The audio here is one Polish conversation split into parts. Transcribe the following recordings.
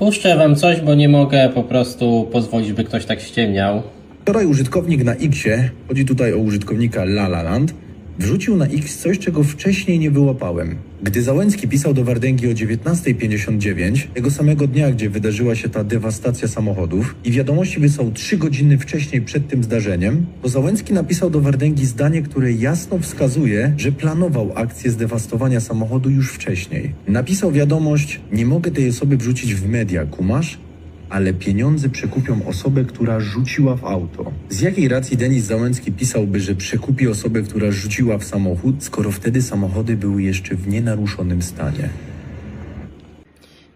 Puszczę wam coś, bo nie mogę po prostu pozwolić, by ktoś tak ściemniał. Wczoraj użytkownik na Xie, chodzi tutaj o użytkownika Lalaland, wrzucił na X coś, czego wcześniej nie wyłapałem. Gdy Załęcki pisał do Wardęgi o 19.59, tego samego dnia, gdzie wydarzyła się ta dewastacja samochodów i wiadomości wysłał 3 godziny wcześniej przed tym zdarzeniem, to Załęcki napisał do Wardęgi zdanie, które jasno wskazuje, że planował akcję zdewastowania samochodu już wcześniej. Napisał wiadomość, nie mogę tej osoby wrzucić w media, kumasz? Ale pieniądze przekupią osobę, która rzuciła w auto. Z jakiej racji Denis Załęcki pisałby, że przekupi osobę, która rzuciła w samochód, skoro wtedy samochody były jeszcze w nienaruszonym stanie?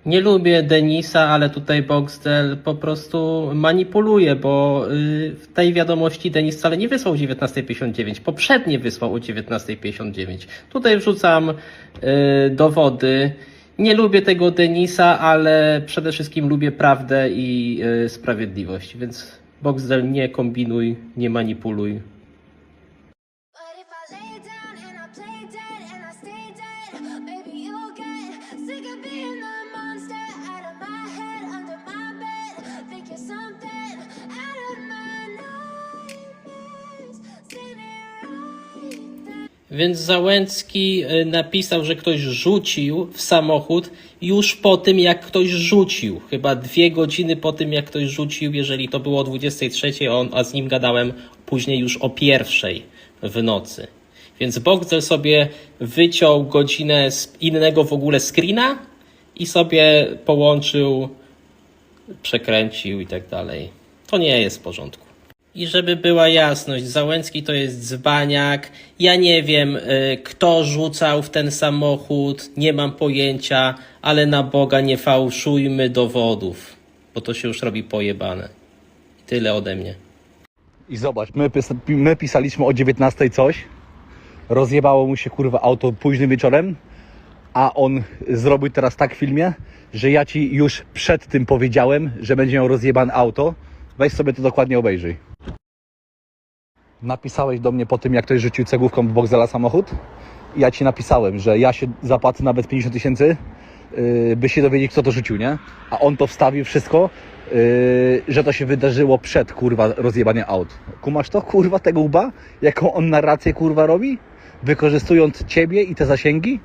Nie lubię Denisa, ale tutaj Boxdel po prostu manipuluje, bo y, w tej wiadomości Denis wcale nie wysłał o 19.59, poprzednie wysłał o 19.59. Tutaj wrzucam y, dowody. Nie lubię tego Denisa, ale przede wszystkim lubię prawdę i y, sprawiedliwość, więc Boxdel nie kombinuj, nie manipuluj. Maybe you'll get sick of being the Więc Załęcki y, napisał, że ktoś rzucił w samochód już po tym, jak ktoś rzucił. Chyba dwie godziny po tym, jak ktoś rzucił, jeżeli to było o 23, a on, a z nim gadałem później już o pierwszej w nocy. Więc Bogdel sobie wyciął godzinę z innego w ogóle screena i sobie połączył, przekręcił i tak dalej. To nie jest w porządku. I żeby była jasność, Załęcki to jest dzbaniak. Ja nie wiem, y, kto rzucał w ten samochód, nie mam pojęcia, ale na Boga nie fałszujmy dowodów, bo to się już robi pojebane. Tyle ode mnie. I zobacz, my, pis- my pisaliśmy o 19 coś, rozjebało mu się kurwa auto późnym wieczorem, a on zrobił teraz tak w filmie, że ja ci już przed tym powiedziałem, że będzie miał rozjebane auto. Weź sobie to dokładnie obejrzyj. Napisałeś do mnie po tym, jak ktoś rzucił cegłówką w Boxela samochód? Ja ci napisałem, że ja się zapłacę nawet 50 tysięcy, yy, by się dowiedzieć, kto to rzucił, nie? A on to wstawił wszystko, yy, że to się wydarzyło przed, kurwa, rozjebanie aut. Kumasz to, kurwa, tego łba? Jaką on narrację, kurwa, robi? Wykorzystując ciebie i te zasięgi?